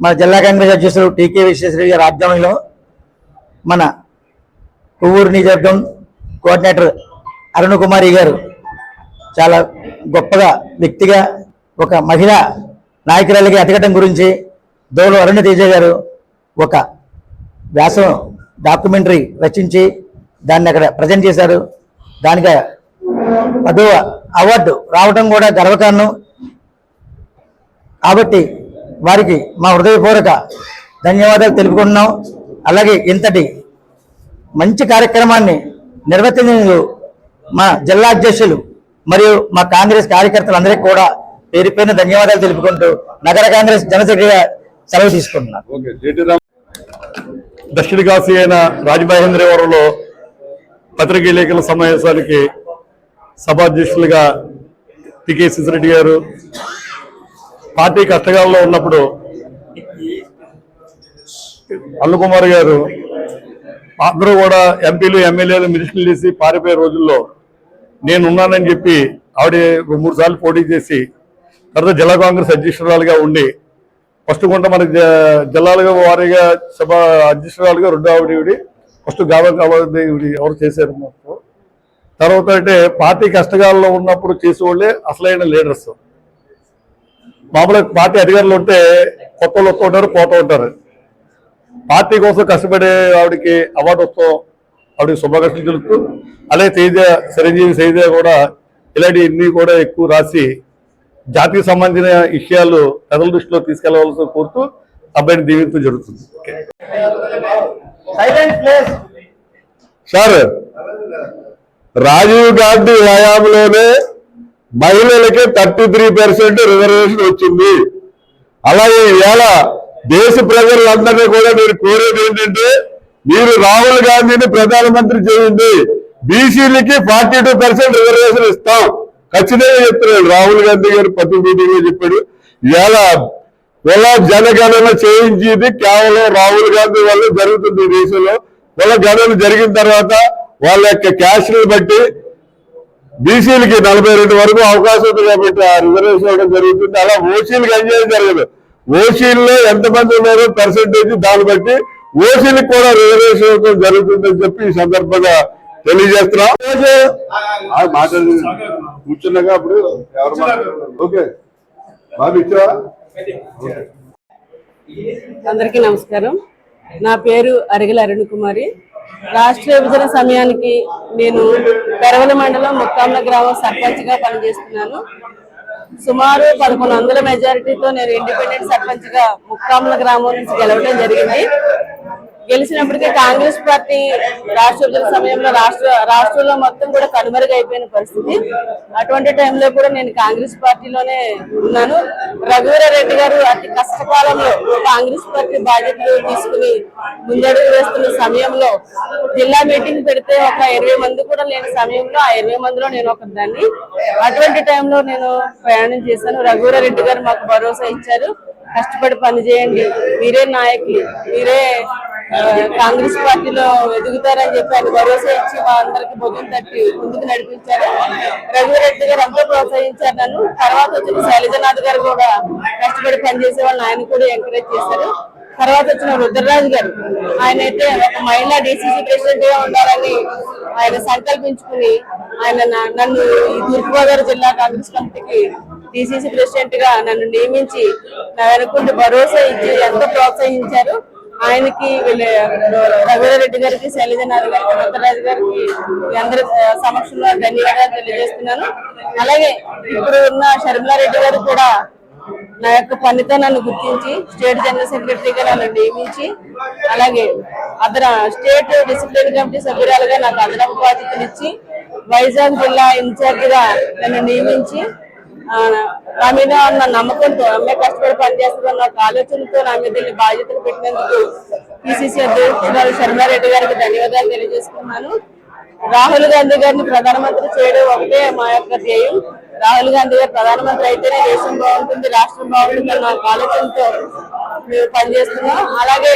మన జిల్లా కాంగ్రెస్ అధ్యక్షులు టీకే విశ్వేశ్వరయ్య గారి ఆధ్వర్యంలో మన కొవ్వూరు నియోజకవర్గం కోఆర్డినేటర్ అరుణ్ కుమారి గారు చాలా గొప్పగా వ్యక్తిగా ఒక మహిళా నాయకురాలికి ఎదగటం గురించి దోలు అరుణ తేజ గారు ఒక వ్యాసం డాక్యుమెంటరీ రచించి దాన్ని అక్కడ ప్రజెంట్ చేశారు. దానికి పదో అవార్డు రావడం కూడా గర్వకారణం. కాబట్టి వారికి మా హృదయపూర్వక ధన్యవాదాలు తెలుపుకుంటున్నాం. అలాగే ఇంతటి మంచి కార్యక్రమాన్ని నిర్వర్తించేందుకు మా జిల్లా అధ్యక్షులు మరియు మా కాంగ్రెస్ కార్యకర్తలందరికీ కూడా పేరు పైన ధన్యవాదాలు తెలుపుకుంటూ నగర కాంగ్రెస్ జనసెక్రటరీగా సెలవు తీసుకుంటున్నాను. దక్షిణ కాశీ అయిన రాజమహేంద్రవరంలో పత్రికా సమావేశానికి సభాధ్యక్షులుగా టికే రెడ్డి గారు పార్టీ కష్టకాలంలో ఉన్నప్పుడు అల్లుకుమార్ గారు అందరూ కూడా ఎంపీలు ఎమ్మెల్యేలు మినిస్టర్లు చేసి పారిపోయే రోజుల్లో నేనున్నానని చెప్పి ఆవిడ మూడు సార్లు పోటీ చేసి తర్వాత జిల్లా కాంగ్రెస్ అధ్యక్షురాలుగా ఉండి ఫస్ట్ కొంత మనకి జ- జిల్లాలుగా వారీగా సభ అధ్యక్షురాలుగా రెండో ఆవిడ ఫస్ట్ గావ కావాలి ఎవరు చేశారు మాకు తర్వాత అంటే పార్టీ కష్టకాలంలో ఉన్నప్పుడు చేసేవాళ్ళే అసలైన లీడర్స్. మామూలుగా పార్టీ అధికారులు ఉంటే కొత్త వాళ్ళు వస్తూ ఉంటారు పోతూ ఉంటారు పార్టీ కోసం కష్టపడే ఆవిడకి అవార్డు వస్తూ ఆవిడకి శుభాకాంక్షలు తెలుపుతూ అలాగే తేజ చిరంజీవి తేజ కూడా ఇలాంటి ఇన్ని కూడా ఎక్కువ రాసి జాతికి సంబంధించిన విషయాలు ప్రజల దృష్టిలో తీసుకెళ్ళవలసి కోరుతూ అబ్బాయిని దీవించడం జరుగుతుంది. సార్ రాజీవ్ గాంధీ హయాంలోనే మహిళలకి థర్టీ త్రీ పర్సెంట్ రిజర్వేషన్ వచ్చింది. అలాగే ఇవాళ దేశ ప్రజలందరినీ కూడా మీరు కోరేది ఏంటంటే మీరు రాహుల్ గాంధీని ప్రధానమంత్రి చేయండి. బీసీలకి ఫార్టీ టూ పర్సెంట్ రిజర్వేషన్ ఇస్తాం. ఖచ్చితంగా చెప్తున్నాడు రాహుల్ గాంధీ గారు ప్రతి మీటింగ్లో చెప్పాడు. ఇవాళ కుల జనగణన చేయించేది కేవలం రాహుల్ గాంధీ వల్ల జరుగుతుంది ఈ దేశంలో. కుల గణన జరిగిన తర్వాత వాళ్ళ యొక్క క్యాష్ని బట్టి బీసీలకి నలభై రెండు వరకు అవకాశం ఉంది కాబట్టి ఆ రిజర్వేషన్ ఇవ్వడం జరుగుతుంది. అలా ఓసీలకు అన్యాయం జరగదు. ఓసీల్లో ఎంతమంది ఉన్నారో పర్సంటేజ్ దాన్ని బట్టి ఓసీలకు కూడా రిజర్వేషన్ ఇవ్వడం జరుగుతుందని చెప్పి ఈ సందర్భంగా తెలియజేస్తున్నాం. ఆ, మాట్లాడి. కూర్చున్నాగా అప్పుడు? ఓకే. బాబు ఇచ్చా అందరికీ నమస్కారం. నా పేరు అరిగల అరుణ్ కుమారి. రాష్ట్ర విభజన సమయానికి నేను పెరవల మండలం ముక్కామ్ల గ్రామం సర్పంచ్గా పనిచేస్తున్నాను. సుమారు పదకొండు వందల మెజారిటీతో నేను ఇండిపెండెంట్ సర్పంచ్గా ముక్కామ్ల గ్రామం నుంచి గెలవడం జరిగింది. గెలిచినప్పటికీ కాంగ్రెస్ పార్టీ రాష్ట్ర విభజన సమయంలో రాష్ట్ర రాష్ట్రంలో మొత్తం కూడా కనుమరుగైపోయిన పరిస్థితి. అటువంటి టైంలో కూడా నేను కాంగ్రెస్ పార్టీలోనే ఉన్నాను. రఘువీర రెడ్డి గారు అతి కష్టకాలంలో కాంగ్రెస్ పార్టీ బాధ్యతలు తీసుకుని ముందడుగు వేస్తున్న సమయంలో జిల్లా మీటింగ్ పెడితే ఒక ఇరవై మంది కూడా లేని సమయంలో ఆ ఇరవై మందిలో నేను ఒక దాన్ని అటువంటి టైంలో నేను ప్రయాణం చేశాను. రఘువీర రెడ్డి గారు మాకు భరోసా ఇచ్చారు. కష్టపడి పని చేయండి మీరే నాయకులు. మీరే కాంగ్రెస్ పార్టీలో ఎదుగుతారని చెప్పి ఆయన భరోసా ఇచ్చి మా అందరికి భోజనం తట్టి ముందుకు నడిపించారు. రఘువరెడ్డి గారు ఎంతో ప్రోత్సహించారు నన్ను. తర్వాత వచ్చిన శైలజనాథ్ గారు కూడా కష్టపడి పనిచేసే వాళ్ళని ఆయన కూడా ఎంకరేజ్ చేశారు. తర్వాత వచ్చిన రుద్రరాజు గారు ఆయన అయితే ఒక మహిళా డిసిసి ప్రెసిడెంట్గా ఉండాలని ఆయన సంకల్పించుకుని ఆయన నన్ను తూర్పుగోదావరి జిల్లా కాంగ్రెస్ కమిటీకి డిసిసి ప్రెసిడెంట్గా నన్ను నియమించి నా వెనుకుంటే భరోసా ఇచ్చి ఎంతో ప్రోత్సహించారు. ఆయనకి వీళ్ళ రఘువరెడ్డి గారికి శైలజనాథ్ గారికి ముత్తరాజు గారికి అందరి సమక్షంలో ధన్యవాదాలు తెలియజేస్తున్నాను. అలాగే ఇప్పుడు ఉన్న షర్మిలారెడ్డి గారు కూడా నా యొక్క పనితో నన్ను గుర్తించి స్టేట్ జనరల్ సెక్రటరీగా నన్ను నియమించి అలాగే అదన స్టేట్ డిసిప్లిన్ కమిటీ సభ్యురాలుగా నాకు అదనపు బాధ్యతనిచ్చి ఇచ్చి వైజాగ్ జిల్లా ఇన్ఛార్జిగా నన్ను నియమించి నా మీద ఉన్న నమ్మకంతో అమ్మాయి కష్టపడి పనిచేస్తుందన్న ఒక ఆలోచనతో నా మీద బాధ్యతలు పెట్టినందుకు పిసిసి అధ్యక్షురాలు శర్మారెడ్డి గారికి ధన్యవాదాలు తెలియజేసుకున్నాను రాహుల్ గాంధీ గారిని ప్రధానమంత్రి చేయడం ఒకటే మా యొక్క ధ్యేయం. రాహుల్ గాంధీ గారు ప్రధానమంత్రి అయితేనే దేశం బాగుంటుంది రాష్ట్రం బాగుంటుంది అన్న ఒక ఆలోచనతో మేము పనిచేస్తున్నాం అలాగే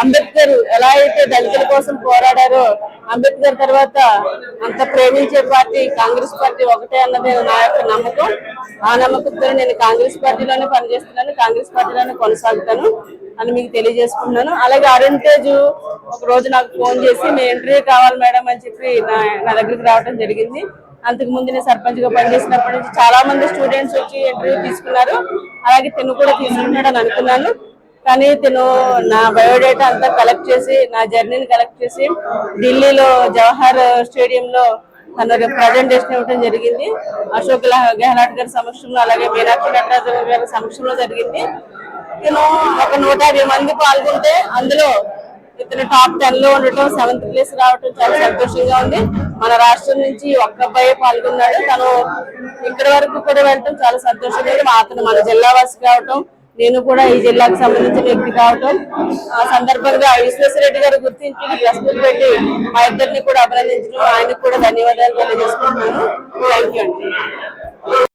అంబేద్కర్ ఎలా అయితే దళితుల కోసం పోరాడారో అంబేద్కర్ తర్వాత అంత ప్రేమించే పార్టీ కాంగ్రెస్ పార్టీ ఒకటే అన్నది నా యొక్క నమ్మకం. ఆ నమ్మకంతో నేను కాంగ్రెస్ పార్టీలోనే పనిచేస్తున్నాను కాంగ్రెస్ పార్టీలోనే కొనసాగుతాను అని మీకు తెలియజేసుకున్నాను అలాగే అరుణ్ తేజ్ ఒక రోజు నాకు ఫోన్ చేసి మీ ఇంటర్వ్యూ కావాలి మేడం అని చెప్పి నా నా దగ్గరికి రావడం జరిగింది. అంతకు ముందు నేను సర్పంచ్గా పనిచేసినప్పటి నుంచి చాలా మంది స్టూడెంట్స్ వచ్చి ఇంటర్వ్యూ తీసుకున్నారు. అలాగే తిను కూడా తీసుకుంటున్నాడని అనుకున్నాను. కానీ తిను నా బయోడేటా అంతా కలెక్ట్ చేసి నా జర్నీని కలెక్ట్ చేసి ఢిల్లీలో జవహర్ స్టేడియంలో తన ప్రజెంటేషన్ ఇవ్వడం జరిగింది. అశోక్ గెహ్లాట్ గారి సమక్షంలో అలాగే మీనాక్షి నటరాజు గారి సమక్షంలో జరిగింది. ఇతను ఒక నూట యాభై మంది పాల్గొంటే అందులో ఇతను టాప్ టెన్లో ఉండటం సెవెంత్ ప్లేస్ రావటం చాలా సంతోషంగా ఉంది. మన రాష్ట్రం నుంచి ఒక్క అబ్బాయి పాల్గొన్నాడు. తను ఇక్కడి వరకు కూడా వెళ్ళటం చాలా సంతోషంగా మా అతను మన జిల్లా వాసి కావటం నేను కూడా ఈ జిల్లాకు సంబంధించిన వ్యక్తి కావటం. ఆ సందర్భంగా విశ్వేశ్వరరెడ్డి గారు గుర్తించి ప్రెస్ మీట్ పెట్టి మా ఇద్దరిని కూడా అభినందించడం. ఆయనకు కూడా ధన్యవాదాలు తెలియజేసుకుంటున్నాను. థ్యాంక్ యూ అండి.